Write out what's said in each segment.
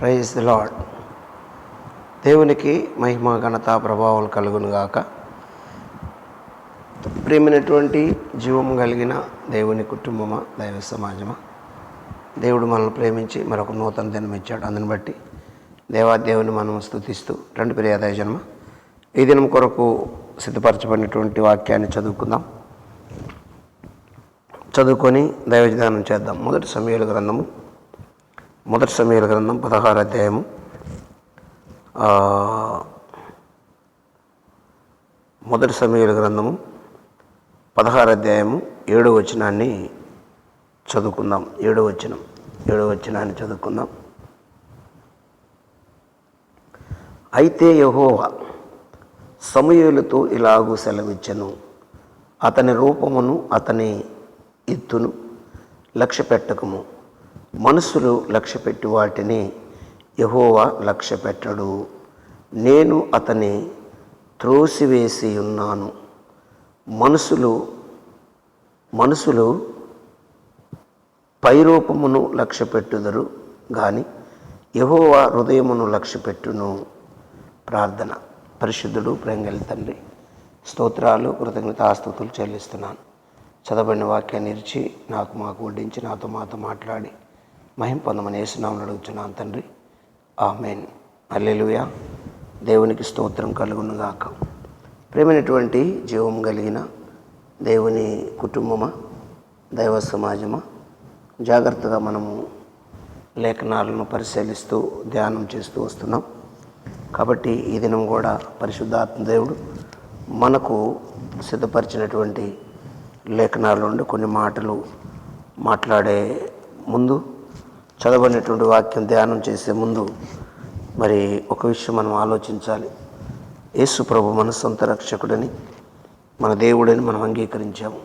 Praise lord దేవునికి మహిమ ఘనత ప్రభావాలు కలుగునుగాక ప్రేమైనటువంటి జీవం కలిగిన దేవుని కుటుంబమా దైవ సమాజమా? దేవుడు మనల్ని ప్రేమించి మరొక నూతన దినం ఇచ్చాడు. అందుని బట్టి దేవాదేవుని మనం స్థుతిస్తూ రెండు ప్రియాదయ జన్మ. ఈ దినం కొరకు సిద్ధపరచబడినటువంటి వాక్యాన్ని చదువుకుందాం. చదువుకొని దైవజ్ఞానం చేద్దాం. మొదటి సమయాల గ్రంథము మొదటి సమయాల గ్రంథం పదహారు అధ్యాయము. మొదటి సమయాల గ్రంథము పదహారు అధ్యాయము ఏడో వచనాన్ని చదువుకుందాం. ఏడో వచనం ఏడో వచనాన్ని చదువుకుందాం. అయితే యహోవా సమయలతో ఇలాగూ సెలవిచ్చను. అతని రూపమును అతని ఎత్తును లక్ష్య పెట్టకము. మనసులు లక్ష్యపెట్టి వాటిని యహోవా లక్ష్య పెట్టడు నేను అతని త్రోసివేసి ఉన్నాను. మనసులు మనసులు పైరూపమును లక్ష్య పెట్టుదరు కానీ యహోవా హృదయమును లక్ష్యపెట్టును. ప్రార్థన. పరిశుద్ధుడు ప్రేంగలి తండ్రి స్తోత్రాలు కృతజ్ఞతాస్తుతులు చెల్లిస్తున్నాను. చదవబడిన వాక్యాన్ని ఇరిచి నాకు మాకు వడ్డించి నాతో మాతో మాట్లాడి మహిం పొందమని వేసునామని అడుగుతున్నాను తండ్రి. ఆమెన్. అల్లెలుయా దేవునికి స్తోత్రం కలుగునుగాక. ప్రేమైనటువంటి జీవం కలిగిన దేవుని కుటుంబమా దైవ సమాజమా జాగ్రత్తగా మనము లేఖనాలను పరిశీలిస్తూ ధ్యానం చేస్తూ వస్తున్నాం. కాబట్టి ఈ దినం కూడా పరిశుద్ధాత్మ దేవుడు మనకు సిద్ధపరిచినటువంటి లేఖనాల నుండి కొన్ని మాటలు మాట్లాడే ముందు చదవనటువంటి వాక్యం ధ్యానం చేసే ముందు మరి ఒక విషయం మనం ఆలోచించాలి. యేసు ప్రభు మన సొంత రక్షకుడని మన దేవుడని మనం అంగీకరించాము.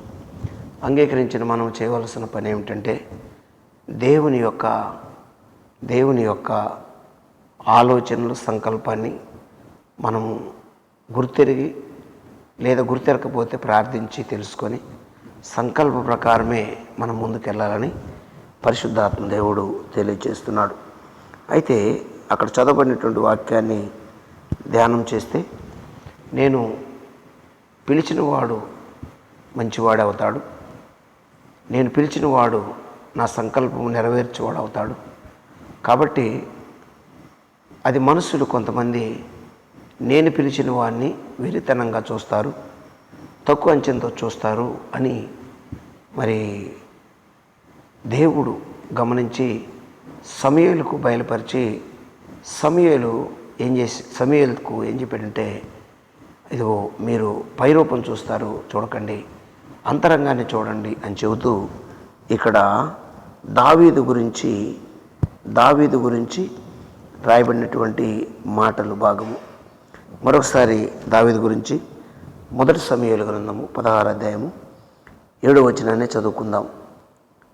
అంగీకరించిన మనం చేయవలసిన పని ఏమిటంటే దేవుని యొక్క దేవుని యొక్క ఆలోచనలు సంకల్పాన్ని మనము గుర్తెరిగి లేదా గుర్తెరకపోతే ప్రార్థించి తెలుసుకొని సంకల్ప ప్రకారమే మనం ముందుకెళ్ళాలని పరిశుద్ధాత్మ దేవుడు తెలియజేస్తున్నాడు అయితే అక్కడ చదవబడినటువంటి వాక్యాన్ని ధ్యానం చేస్తే నేను పిలిచిన వాడు మంచివాడు అవుతాడు. నేను పిలిచిన వాడు నా సంకల్పం నెరవేర్చేవాడు అవుతాడు కాబట్టి అది మనుషులు కొంతమంది నేను పిలిచిన వాడిని వెరితనంగా చూస్తారు తక్కువ అంచెంతో చూస్తారు అని మరి దేవుడు గమనించి సమయలకు బయలుపరిచి సమయలు ఏం చేసి సమయలకు ఏం చెప్పాడంటే ఇదిగో మీరు పైరూపం చూస్తారు చూడకండి అంతరంగాన్ని చూడండి అని చెబుతూ ఇక్కడ దావీదు గురించి దావీదు గురించి రాయబడినటువంటి మాటలు భాగము. మరొకసారి దావీదు గురించి మొదటి సమయాల గ్రంథము పదహారు అధ్యాయము ఏడో వచనాన్ని చదువుకుందాం.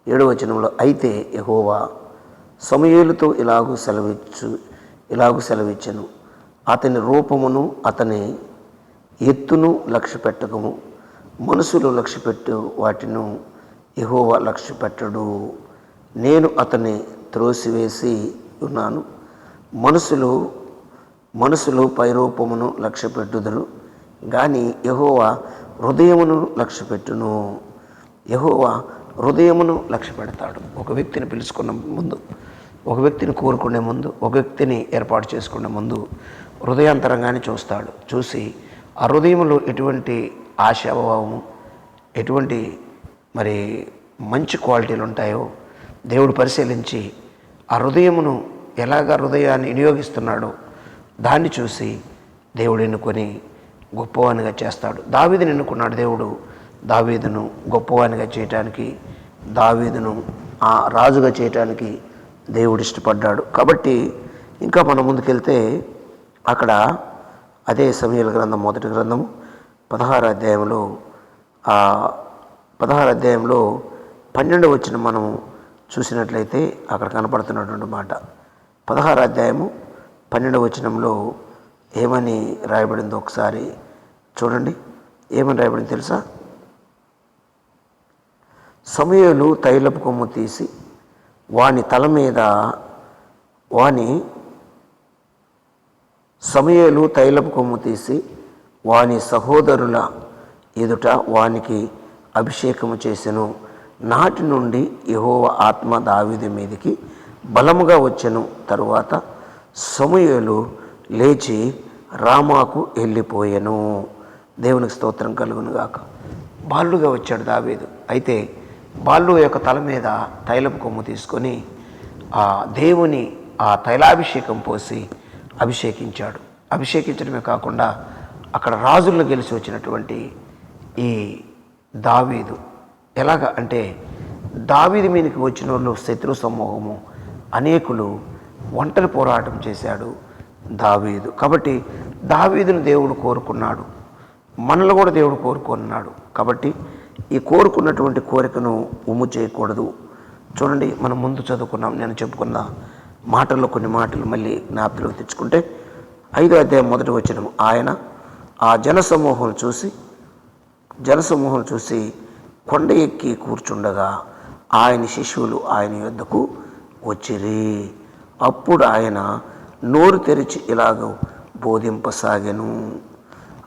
ఏడవచనంలో అయితే యహోవా సమయలతో ఇలాగూ సెలవిచ్చు ఇలాగూ సెలవిచ్చను. అతని రూపమును అతని ఎత్తును లక్ష్య పెట్టకము మనుషులు లక్ష్యపెట్టు వాటిను యహోవా లక్ష్య పెట్టడు నేను అతని త్రోసివేసి ఉన్నాను. మనుషులు మనసులో పైరూపమును లక్ష్యపెట్టుదరు. కానీ యహోవా హృదయమును లక్ష్యపెట్టును. యహోవా హృదయమును లక్ష్య పెడతాడు. ఒక వ్యక్తిని పిలుచుకున్న ముందు ఒక వ్యక్తిని కోరుకునే ముందు ఒక వ్యక్తిని ఏర్పాటు చేసుకునే ముందు హృదయాంతరంగానే చూస్తాడు. చూసి ఆ హృదయంలో ఎటువంటి ఆశాభావము ఎటువంటి మరి మంచి క్వాలిటీలు ఉంటాయో దేవుడు పరిశీలించి ఆ హృదయమును ఎలాగ హృదయాన్ని వినియోగిస్తున్నాడో దాన్ని చూసి దేవుడు ఎన్నుకొని గొప్పవానిగా చేస్తాడు. దావీదిని ఎన్నుకున్నాడు దేవుడు. దావీదును గొప్పవానిగా చేయటానికి దావీదును ఆ రాజుగా చేయటానికి దేవుడు ఇష్టపడ్డాడు. కాబట్టి ఇంకా మనం ముందుకెళ్తే అక్కడ అదే సమయాల గ్రంథం మొదటి గ్రంథము పదహారు అధ్యాయంలో ఆ పదహారు అధ్యాయంలో పన్నెండు వచ్చిన మనం చూసినట్లయితే అక్కడ కనపడుతున్నటువంటి మాట. పదహారు అధ్యాయము పన్నెండు వచనంలో ఏమని రాయబడిందో ఒకసారి చూడండి. ఏమని రాయబడింది తెలుసా? సమయలు తైలపు కొమ్ము తీసి వాని తల మీద వాని సమయలు తైలపు కొమ్ము తీసి వాని సహోదరుల ఎదుట వానికి అభిషేకము చేసెను. నాటి నుండి యహోవ ఆత్మ దావిది మీదికి బలముగా వచ్చెను. తరువాత సమయలు లేచి రామాకు వెళ్ళిపోయెను. దేవునికి స్తోత్రం కలుగును గాక బాలుగా వచ్చాడు దావీదు. అయితే బాలు యొక్క తల మీద తైలపు కొమ్ము తీసుకొని ఆ దేవుని ఆ తైలాభిషేకం పోసి అభిషేకించాడు. అభిషేకించడమే కాకుండా అక్కడ రాజులను గెలిచి వచ్చినటువంటి ఈ దావీదు. ఎలాగ అంటే దావీదు మీదకి వచ్చిన వాళ్ళు శత్రు సమూహము అనేకులు ఒంటరి పోరాటం చేశాడు దావీదు. కాబట్టి దావీదును దేవుడు కోరుకున్నాడు. మనల్ని కూడా దేవుడు కోరుకున్నాడు. కాబట్టి ఈ కోరుకున్నటువంటి కోరికను ఉమ్ము చేయకూడదు. చూడండి మనం ముందు చదువుకున్నాం నేను చెప్పుకున్న మాటల్లో కొన్ని మాటలు మళ్ళీ జ్ఞాపకం తెచ్చుకుంటే ఐదో అధ్యాయం మొదటి వచ్చిన ఆయన ఆ జనసమూహం చూసి జనసమూహం చూసి కొండ ఎక్కి కూర్చుండగా ఆయన శిష్యులు ఆయన యొద్దకు వచ్చిరి. అప్పుడు ఆయన నోరు తెరిచి ఇలాగ బోధింపసాగెను.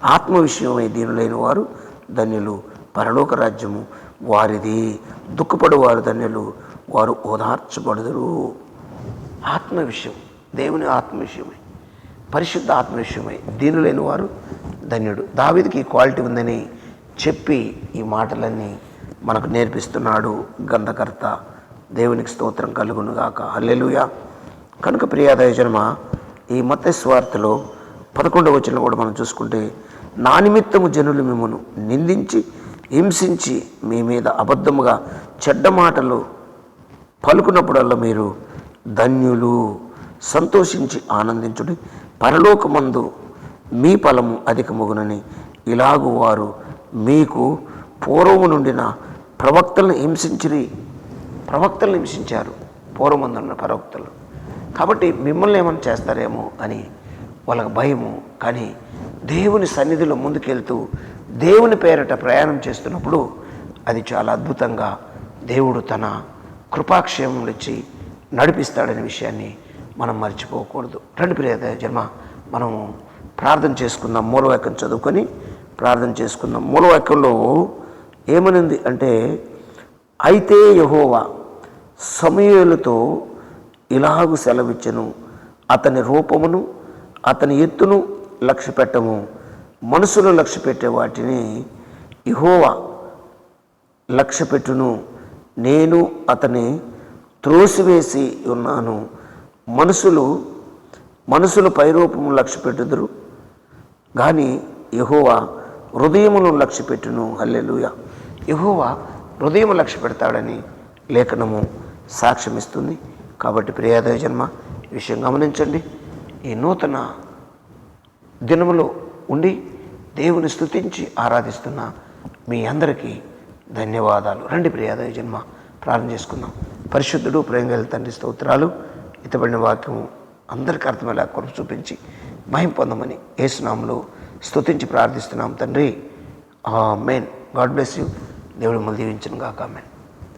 ఆత్మ విషయమై దీనులైన వారు ధన్యులు. పరలోక రాజ్యము వారిది. దుఃఖపడు వారు ధన్యులు వారు ఓదార్చబడదురు. ఆత్మ విషయం దేవుని ఆత్మ విషయమై పరిశుద్ధ ఆత్మ విషయమై దీనులైన వారు ధన్యుడు. దావిదికి ఈ క్వాలిటీ ఉందని చెప్పి ఈ మాటలన్నీ మనకు నేర్పిస్తున్నాడు గంధకర్త దేవునికి స్తోత్రం కలుగునుగాక హల్లెలుయా. కనుక ప్రియాదయ జన్మ ఈ మత స్వార్థలో పదకొండవ వచనం కూడా మనం చూసుకుంటే నా నిమిత్తము జనులు మిమ్మను నిందించి హింసించి మీ మీద అబద్ధముగా చెడ్డ మాటలు పలుకున్నప్పుడల్లా మీరు ధన్యులు. సంతోషించి ఆనందించుడి. పరలోకమందు మీ ఫలము అధికమగునని ఇలాగు వారు మీకు పూర్వము నుండిన ప్రవక్తలను హింసించిరి. ప్రవక్తలను హింసించారు. పూర్వమందున్న ప్రవక్తలు. కాబట్టి మిమ్మల్ని ఏమైనా చేస్తారేమో అని వాళ్ళకి భయము. కానీ దేవుని సన్నిధిలో ముందుకెళ్తూ దేవుని పేరట ప్రయాణం చేస్తున్నప్పుడు అది చాలా అద్భుతంగా దేవుడు తన కృపాక్షేమములు ఇచ్చి నడిపిస్తాడనే విషయాన్ని మనం మర్చిపోకూడదు. రెండు ప్రియ జన్మ మనము ప్రార్థన చేసుకుందాం మూలవాక్యం చదువుకొని ప్రార్థన చేసుకుందాం. మూలవాక్యంలో ఏమనింది అంటే అయితే యహోవా సమయలతో ఇలాగు సెలవిచ్చను. అతని రూపమును అతని ఎత్తును లక్ష్య పెట్టము మనసును లక్ష్య పెట్టే వాటిని ఇహోవా లక్ష్య పెట్టును. నేను అతని త్రోసివేసి ఉన్నాను. మనసులు మనసులు పైరూపము లక్ష్య పెట్టుదురు. కానీ యహోవా హృదయమును లక్ష్య పెట్టును. హల్లెలుయ. యహోవా హృదయం లక్ష్య పెడతాడని లేఖనము సాక్ష్యమిస్తుంది. కాబట్టి ప్రియాదయ జన్మ విషయం గమనించండి. ఈ నూతన దినములో ఉండి దేవుని స్థుతించి ఆరాధిస్తున్న మీ అందరికీ ధన్యవాదాలు. రండి ప్రియాదయ జన్మ ప్రారంభం చేసుకుందాం. పరిశుద్ధుడు ప్రేంగల తండ్రి స్తోత్రాలు ఇతబడిన వాక్యము అందరికీ అర్థమయ్యేలా కొరకు చూపించి మహిం పొందమని ఏసునాములు స్తుతించి ప్రార్థిస్తున్నాం తండ్రి. మెయిన్ గాడ్ బ్లెస్ యూ. దేవుడు మళ్ళీ దీవించను కాక మెయిన్